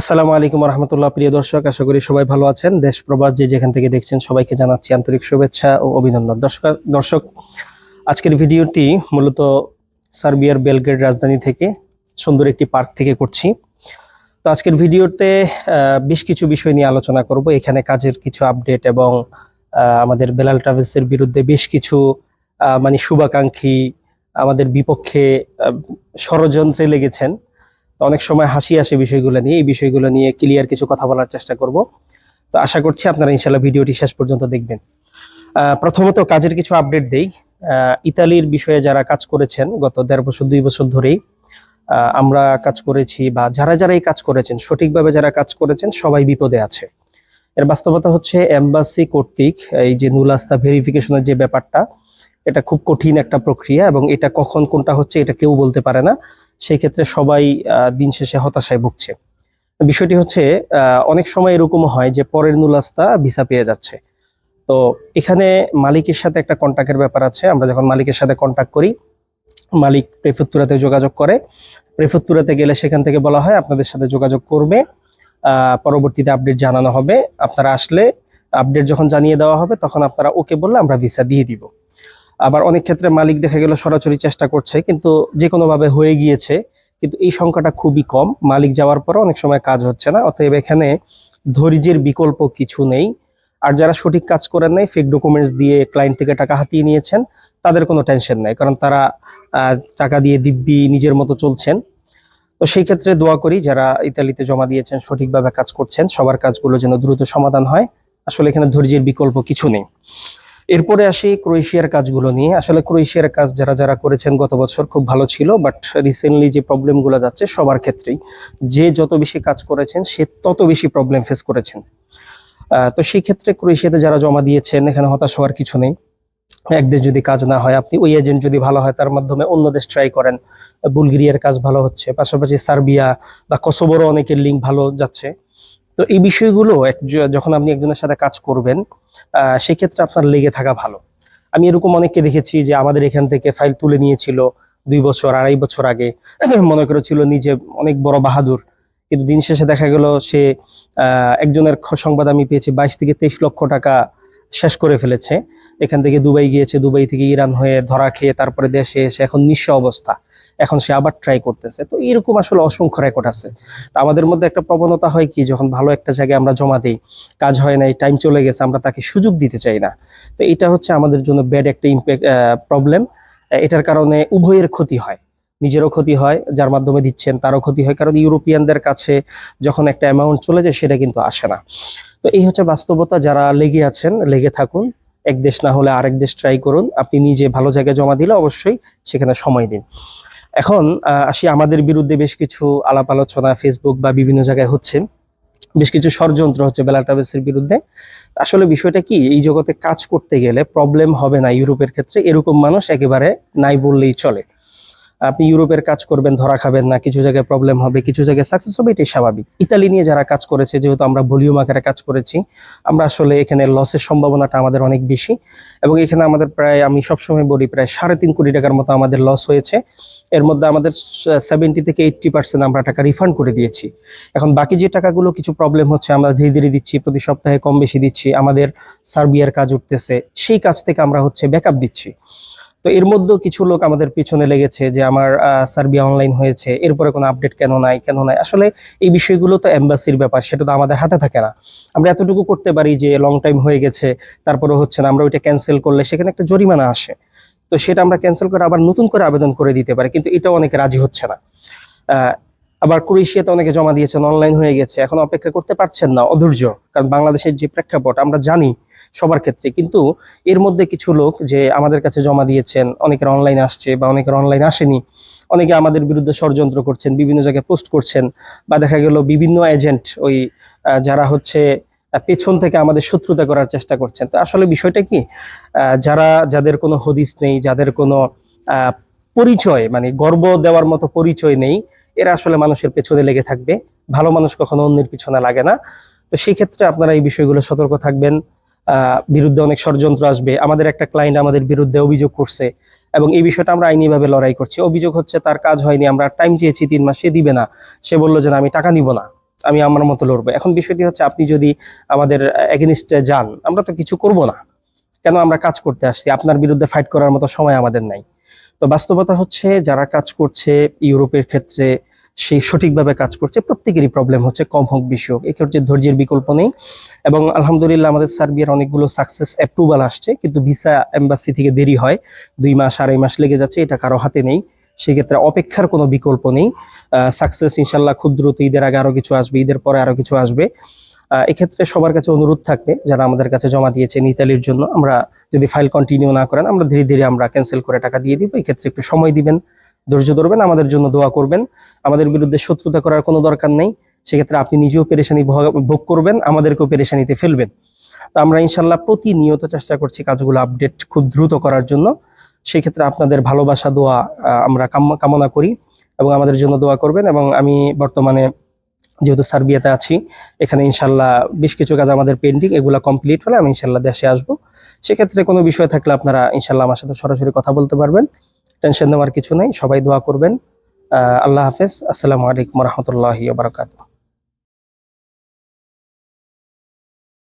আসসালামু আলাইকুম রহমতুল্লাহ প্রিয় দর্শক, আশা করি সবাই ভালো আছেন। দেশ, প্রবাস যে যেখান থেকে দেখছেন, সবাইকে জানাচ্ছি আন্তরিক শুভেচ্ছা ও অভিনন্দন। দর্শক দর্শক, আজকের ভিডিওটি মূলত সার্বিয়ার বেলগ্রেড রাজধানী থেকে সুন্দর একটি পার্ক থেকে করছি। তো আজকের ভিডিওতে বেশ কিছু বিষয় নিয়ে আলোচনা করব। এখানে কাজের কিছু আপডেট এবং আমাদের বেলাল ট্রাভেলসের বিরুদ্ধে বেশ কিছু মানে শুভাকাঙ্ক্ষী আমাদের বিপক্ষে ষড়যন্ত্রে লেগেছেন। অনেক সময় হাসি আসে বিষয়গুলো নিয়ে, এই বিষয়গুলো নিয়ে ক্লিয়ার কিছু কথা বলার চেষ্টা করব। তো আশা করছি আপনারা ইনশাল্লাহ ভিডিওটি শেষ পর্যন্ত দেখবেন। প্রথমত কাজের কিছু আপডেট দেই। ইতালির বিষয়ে যারা কাজ করেছেন, গত দেড় বছর, দুই বছর ধরেই আমরা কাজ করেছি বা যারা যারা এই কাজ করেছেন, সঠিকভাবে যারা কাজ করেছেন, সবাই বিপদে আছে। এর বাস্তবতা হচ্ছে এম্বাসি কর্তৃক এই যে নুলাস্তা ভেরিফিকেশনের যে ব্যাপারটা, এটা খুব কঠিন একটা প্রক্রিয়া এবং এটা কখন কোনটা হচ্ছে, এটা কেউ বলতে পারে না। সেই ক্ষেত্রে সবাই দিন শেষে হতাশায় ভুগছে। বিষয়টি হচ্ছে অনেক সময় এরকম হয় যে পরের নুলাস্তা ভিসা পেয়ে যাচ্ছে। তো এখানে মালিকের সাথে একটা কন্ট্যাক্টের ব্যাপার আছে। আমরা যখন মালিকের সাথে কন্ট্যাক্ট করি, মালিক প্রেফেক্তুরাতে যোগাযোগ করে। প্রেফেক্তুরাতে গেলে সেখান থেকে বলা হয়, আপনাদের সাথে যোগাযোগ করবে। পরবর্তীতে আপডেট জানানো হবে। আপনারা আসলে আপডেট যখন জানিয়ে দেওয়া হবে, তখন আপনারা ওকে বললে আমরা ভিসা দিয়ে দিব। আবার অনেক ক্ষেত্রে মালিক দেখা গেল সরাসরি চেষ্টা করছে, কিন্তু যে কোনোভাবে হয়ে গিয়েছে, কিন্তু এই সংখ্যাটা খুবই কম। মালিক যাওয়ার পরে অনেক সময় কাজ হচ্ছে না, অতএব এখানে ধৈর্যের বিকল্প কিছু নেই। আর যারা সঠিক কাজ করেন নাই ফেক ডকুমেন্টস দিয়ে ক্লায়েন্ট থেকে টাকা হাতিয়ে নিয়েছেন, তাদের কোনো টেনশন নাই, কারণ তারা টাকা দিয়ে দিব্যি নিজের মতো চলছেন। তো সেই ক্ষেত্রে দোয়া করি, যারা ইতালিতে জমা দিয়েছেন, সঠিকভাবে কাজ করছেন, সবার কাজগুলো যেন দ্রুত সমাধান হয়। আসলে এখানে ধৈর্যের বিকল্প কিছু নেই। এরপরে আসি ক্রোয়েশিয়ার কাজগুলো নিয়ে। আসলে ক্রোয়েশিয়ার কাজ যারা যারা করেছেন গত বছর খুব ভালো ছিল বাট রিসেন্টলি যে প্রবলেমগুলো যাচ্ছে সবার ক্ষেত্রেই। যে যত বেশি কাজ করেছেন, সে তত বেশি প্রবলেম ফেস করেছেন। তো সেই ক্ষেত্রে ক্রোয়েশিয়াতে যারা জমা দিয়েছেন, এখানে হতাশ হওয়ার কিছু নেই। এক দেশ যদি কাজ না হয়, আপনি ওই এজেন্ট যদি ভালো হয়, তার মাধ্যমে অন্য দেশ ট্রাই করেন। বুলগেরিয়ার কাজ ভালো হচ্ছে, পাশাপাশি সার্বিয়া বা কসোবোরও অনেকের লিঙ্ক ভালো যাচ্ছে। তো এই বিষয়গুলো যখন আপনি একজনের সাথে কাজ করবেন সেক্ষেত্রে আপনার লেগে থাকা ভালো। আমি এরকম অনেককে দেখেছি যে আমাদের এখান থেকে ফাইল তুলে নিয়েছিল দুই বছর, আড়াই বছর আগে। মনে করেছিল নিজে অনেক বড় বাহাদুর। কিন্তু দিন শেষে দেখা গেল সে একজনের সংবাদ আমি পেয়েছি, বাইশ থেকে তেইশ লক্ষ টাকা শেষ করে ফেলেছে। এখান থেকে দুবাই গিয়েছে, দুবাই থেকে ইরান হয়ে ধরা খেয়ে তারপরে দেশে এসে এখন নিঃস্ব অবস্থা। এখন সে আবার ট্রাই করতেছে। তো এরকম আসলে অসংখ্য রেকর্ড আছে। তো আমাদের মধ্যে একটা প্রবণতা হয় কি, যখন ভালো একটা জায়গায় আমরা জমা দিই, কাজ হয় না এই টাইম চলে গেছে, আমরা তাকে সুযোগ দিতে চাই না। তো এটা হচ্ছে আমাদের জন্য ব্যাড একটা ইম্প্যাক্ট প্রবলেম এটার কারণে উভয়ের ক্ষতি হয়। নিজেরও ক্ষতি হয়, যার মাধ্যমে দিচ্ছেন, তারও ক্ষতি হয়। কারণ ইউরোপিয়ানদের কাছে যখন একটা অ্যামাউন্ট চলে যায়, সেটা কিন্তু আসে না। তো এই হচ্ছে বাস্তবতা, যারা লেগে আছেন, লেগে থাকুন। এক দেশ না হলে আরেক দেশ ট্রাই করুন। আপনি নিজে ভালো জায়গায় জমা দিলে অবশ্যই সেখানে সময় দিন। এখন আসি আমাদের বিরুদ্ধে বেশ কিছু আলাপ আলোচনা ফেসবুক বা বিভিন্ন জায়গায় হচ্ছে। বেশ কিছু ষড়যন্ত্র হচ্ছে বেলা ট্রাভেলসের বিরুদ্ধে। আসলে বিষয়টা কি, এই জগতে কাজ করতে গেলে প্রবলেম হবে না ইউরোপের ক্ষেত্রে? এরকম মানুষ একেবারে নাই বললেই চলে। আপনি ইউরোপের কাজ করবেন, ধরা খাবেন না, কিছু জায়গায় প্রবলেম হবে, কিছু জায়গায় সাকসেস হবে, এটাই স্বাভাবিক। ইতালি নিয়ে যারা কাজ করেছে, যেহেতু আমরা ভলিউম আকারে কাজ করেছি, আমরা আসলে এখানে লসের সম্ভাবনাটা আমাদের অনেক বেশি। এবং এখানে আমাদের প্রায়, আমি সবসময় বলি, প্রায় সাড়ে তিন কোটি টাকার মতো আমাদের লস হয়েছে। এর মধ্যে আমাদের সেভেন্টি থেকে এইট্টি পার্সেন্ট আমরা টাকা রিফান্ড করে দিয়েছি। এখন বাকি যে টাকাগুলো কিছু প্রবলেম হচ্ছে, আমরা ধীরে ধীরে দিচ্ছি, প্রতি সপ্তাহে কম বেশি দিচ্ছি, আমাদের সার্বিয়ার কাজ উঠতেছে, সেই কাজ থেকে আমরা হচ্ছে ব্যাকআপ দিচ্ছি। তো এর মধ্যেও কিছু লোক আমাদের পিছনে লেগেছে যে আমার সার্বিয়া অনলাইন হয়েছে, এরপরে কোনো আপডেট কেন নাই কেন নাই? আসলে এই বিষয়গুলো তো এম্বাসির ব্যাপার, সেটা তো আমাদের হাতে থাকে না। আমরা এতটুকু করতে পারি যে লং টাইম হয়ে গেছে, তারপরে হচ্ছে না, আমরা ওইটা ক্যান্সেল করলে সেখানে একটা জরিমানা আসে। তো সেটা আমরা ক্যান্সেল করে আবার নতুন করে আবেদন করে দিতে পারি, কিন্তু এটাও অনেকে রাজি হচ্ছে না। আবার ক্রোয়েশিয়াতে অনেকে জমা দিয়েছেন অনলাইন হয়ে গেছে, এখন অপেক্ষা করতে পারছেন না, অধৈর্য। কারণ বাংলাদেশের যে প্রেক্ষাপট, আমরা জানি সবার ক্ষেত্রে। কিন্তু এর মধ্যে কিছু লোক যে আমাদের কাছে জমা দিয়েছেন, অনেকের অনলাইন আসছে বা অনেকের অনলাইন আসেনি, অনেকে আমাদের বিরুদ্ধে ষড়যন্ত্র করছেন, বিভিন্ন জায়গায় পোস্ট করছেন বা দেখা গেল বিভিন্ন এজেন্ট ওই যারা হচ্ছে পেছন থেকে আমাদের শত্রুতা করার চেষ্টা করছেন। তো আসলে বিষয়টা কি? যারা, যাদের কোনো হদিস নেই, যাদের কোনো পরিচয় মানে গর্ব দেওয়ার মতো পরিচয় নেই, এরা আসলে মানুষের পেছনে লেগে থাকবে। ভালো মানুষ কখনো অন্যের পিছনে লাগে না। তো সেই ক্ষেত্রে আপনারা এই বিষয়গুলো সতর্ক থাকবেন। বিরুদ্ধে অনেক ষড়যন্ত্র আসবে। আমাদের একটা ক্লায়েন্ট আমাদের বিরুদ্ধে অভিযোগ করছে এবং এই বিষয়টা আমরা আইনিভাবে লড়াই করছি। অভিযোগ হচ্ছে তার কাজ হয়নি, আমরা টাইম চেয়েছি তিন মাস, সে দিবে না। সে বলল যে আমি টাকা নিব না, আমি আমার মতো লড়বো। এখন বিষয়টি হচ্ছে আপনি যদি আমাদের এগেনিস্টে যান, আমরা তো কিছু করব না। কেন আমরা কাজ করতে আসছি? আপনার বিরুদ্ধে ফাইট করার মতো সময় আমাদের নাই। তো বাস্তবতা হচ্ছে, যারা কাজ করছে ইউরোপের ক্ষেত্রে সেই সঠিকভাবে কাজ করছে, প্রত্যেকেরই প্রবলেম হচ্ছে, কম হোক, বেশি হোক। এক্ষেত্রে ধৈর্যের বিকল্প নেই এবং আলহামদুলিল্লাহ আমাদের সার্বিয়ার অনেকগুলো সাকসেস অ্যাপ্রুভাল আসছে, কিন্তু ভিসা এম্বাসি থেকে দেরি হয়। দুই মাস, আড়াই মাস লেগে যাচ্ছে, এটা কারও হাতে নেই। সেক্ষেত্রে অপেক্ষার কোনো বিকল্প নেই। সাকসেস ইনশাল্লাহ খুব দ্রুত ঈদের আগে আরও কিছু আসবে, ঈদের পরে আরও কিছু আসবে। এক্ষেত্রে সবার কাছে অনুরোধ থাকবে, যারা আমাদের কাছে জমা দিয়েছেন ইতালির জন্য, আমরা যদি ফাইল কন্টিনিউ না করেন, আমরা ধীরে ধীরে আমরা ক্যান্সেল করে টাকা দিয়ে দিব। এক্ষেত্রে একটু সময় দিবেন। ধৈর্য ধরবেন, আমাদের জন্য দোয়া করবেন। আমাদের বিরুদ্ধে শত্রুতা করার কোনো দরকার নেই। সেক্ষেত্রে আপনি নিজেও পেরেশানি ভোগ- করবেন, আমাদেরকেও পেরেশানিতে ফেলবেন। তো আমরা ইনশাল্লাহ প্রতিনিয়ত চেষ্টা করছি কাজগুলো আপডেট খুব দ্রুত করার জন্য। সেক্ষেত্রে আপনাদের ভালোবাসা, দোয়া আমরা কামনা করি এবং আমাদের জন্য দোয়া করবেন এবং আমি বর্তমানে যেহেতু সার্বিয়াতে আছি, এখানে ইনশাল্লাহ বেশ কিছু কাজ আমাদের পেন্ডিং এগুলো কমপ্লিট হলে আমি ইনশাল্লাহ দেশে আসব। সেক্ষেত্রে কোনো বিষয় থাকলে আপনারা ইনশাল্লাহ আমার সাথে সরাসরি কথা বলতে পারবেন। টেনশন নেওয়ার কিছু নেই সবাই দোয়া করবেন। আল্লাহ হাফেজ। আসসালামু আলাইকুম রহমতুল্লাহি বারকাত